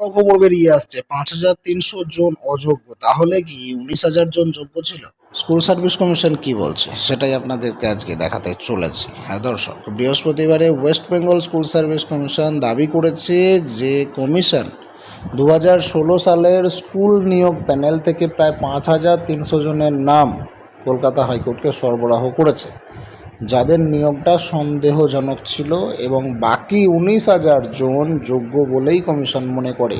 খবর বেরিয়ে আসছে। পাঁচ হাজার তিনশো জন অযোগ্য। তাহলে কি উনিশ হাজার জন যোগ্য ছিল? স্কুল সার্ভিস কমিশন কি বলছে? সেটাই আপনাদেরকে আজকে দেখাতে চলেছি। হ্যাঁ দর্শক, বৃহস্পতিবারে West Bengal school service commission দাবি করেছে যে কমিশন দু হাজার ষোলো সালের স্কুল নিয়োগ প্যানেল থেকে প্রায় পাঁচ হাজার তিনশো জনের নাম কলকাতা হাইকোর্টকে সরবরাহ করেছে। যাদের নিয়োগটা সন্দেহজনক ছিল এবং বাকি উনিশ হাজার জন যোগ্য বলেই কমিশন মনে করে।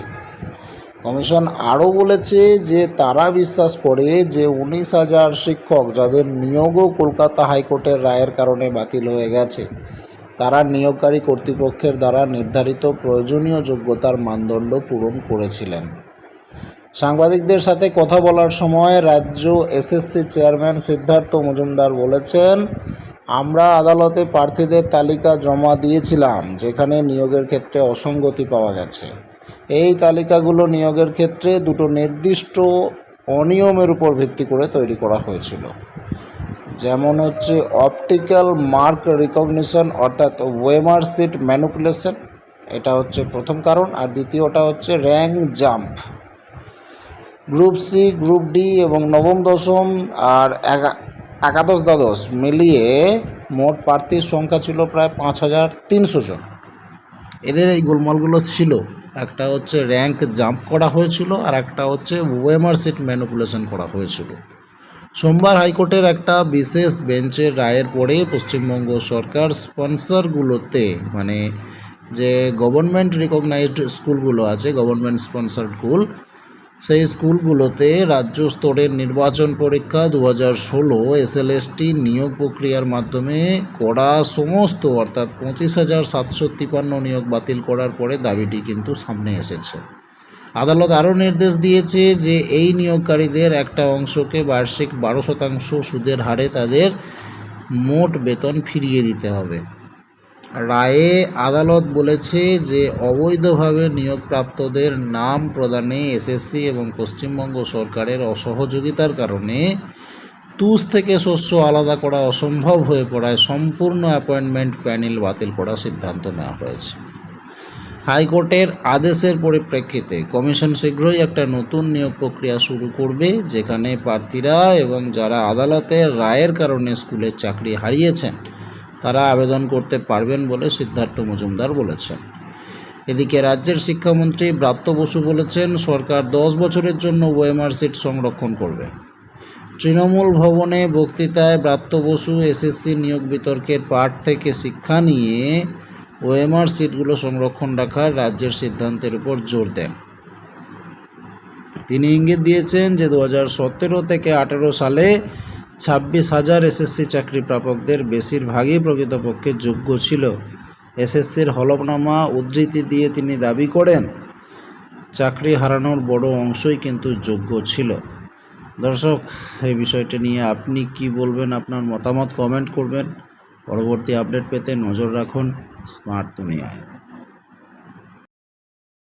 কমিশন আরও বলেছে যে তারা বিশ্বাস করে যে উনিশ হাজার শিক্ষক যাদের নিয়োগও কলকাতা হাইকোর্টের রায়ের কারণে বাতিল হয়ে গেছে, তারা নিয়োগকারী কর্তৃপক্ষের দ্বারা নির্ধারিত প্রয়োজনীয় যোগ্যতার মানদণ্ড পূরণ করেছিলেন। সাংবাদিকদের সাথে কথা বলার সময় রাজ্য এসএসসি চেয়ারম্যান সিদ্ধার্থ মজুমদার বলেছেন আমরা আদালতে প্রার্থীদের তালিকা জমা দিয়েছিলাম, যেখানে নিয়োগের ক্ষেত্রে অসঙ্গতি পাওয়া গেছে। এই তালিকাগুলো নিয়োগের ক্ষেত্রে দুটো নির্দিষ্ট অনিয়মের উপর ভিত্তি করে তৈরি করা হয়েছিল। যেমন হচ্ছে অপটিক্যাল মার্ক রিকগনিশন, অর্থাৎ ওয়েমার সিট ম্যানুপুলেশন, এটা হচ্ছে প্রথম কারণ। আর দ্বিতীয়টা হচ্ছে rank jump. Group C, group D এবং নবম, দশম আর একাদশ দ্বাদশ মিলিয়ে মোট প্রার্থীর সংখ্যা ছিল প্রায় পাঁচ হাজার তিনশো জন। এদের এই গোলমালগুলো ছিল। একটা হচ্ছে র্যাঙ্ক জাম্প করা হয়েছিল আর একটা হচ্ছে ওয়েমার সিট ম্যানুপুলেশন করা হয়েছিল। সোমবার হাইকোর্টের একটা বিশেষ বেঞ্চের রায়ের পরে পশ্চিমবঙ্গ সরকার স্পন্সরগুলোতে মানে যে গভর্নমেন্ট রিকগনাইজড স্কুলগুলো আছে গভর্নমেন্ট স্পন্সার্ড স্কুল সেই স্কুলগুলোতে রাজ্য স্তরের নির্বাচন পরীক্ষা দু হাজার ষোলো এসএলএসটি নিয়োগ প্রক্রিয়ার মাধ্যমে করা সমস্ত, অর্থাৎ পঁচিশ হাজার সাতশো তিপান্ন নিয়োগ বাতিল করার পরে দাবিটি কিন্তু সামনে এসেছে। আদালত আরও নির্দেশ দিয়েছে যে এই নিয়োগকারীদের একটা অংশকে বার্ষিক বারো শতাংশ সুদের হারে তাদের মোট বেতন ফিরিয়ে দিতে হবে। রায়ে আদালত বলেছে যে, অবৈধভাবে নিয়োগপ্রাপ্তদের নাম প্রদানে এসএসসি এবং পশ্চিমবঙ্গ সরকারের অসহযোগিতার কারণে তুষ থেকে শস্য আলাদা করা অসম্ভব হয়ে পড়ায় সম্পূর্ণ অ্যাপয়েন্টমেন্ট প্যানেল বাতিল করার সিদ্ধান্ত নেওয়া হয়েছে। হাইকোর্টের আদেশের পরিপ্রেক্ষিতে কমিশন শীঘ্রই একটা নতুন নিয়োগ প্রক্রিয়া শুরু করবে, যেখানে প্রার্থীরা এবং যারা আদালতের রায়ের কারণে স্কুলের চাকরি হারিয়েছেন তারা আবেদন করতে পারবেন বলে সিদ্ধার্থ মজুমদার বলেছেন। এদিকে রাজ্যের শিক্ষামন্ত্রী ব্রাত্য বসু বলেছেন, সরকার দশ বছরের জন্য ওয়েমার সিট সংরক্ষণ করবে। তৃণমূল ভবনে বক্তৃতায় ব্রাত্য বসু এসএসসি নিয়োগ বিতর্কের পাঠ থেকে শিক্ষা নিয়ে ওএমআর সিটগুলো সংরক্ষণ রাখার রাজ্যের সিদ্ধান্তের উপর জোর দেন। তিনি ইঙ্গিত দিয়েছেন যে দু হাজার সতেরো থেকে আঠেরো সালে ছাব্বিশ হাজার এসএসসি চাকরি প্রাপকদের বেশিরভাগই প্রকৃতপক্ষে যোগ্য ছিল। এসএসসির হলফনামা উদ্ধৃতি দিয়ে তিনি দাবি করেন, চাকরি হারানোর বড় অংশই কিন্তু যোগ্য ছিল। দর্শক, এই বিষয়টি নিয়ে আপনি কি বলবেন, আপনার মতামত কমেন্ট করবেন। পরবর্তী আপডেট পেতে নজর রাখুন স্মার্ট দুনিয়ায়।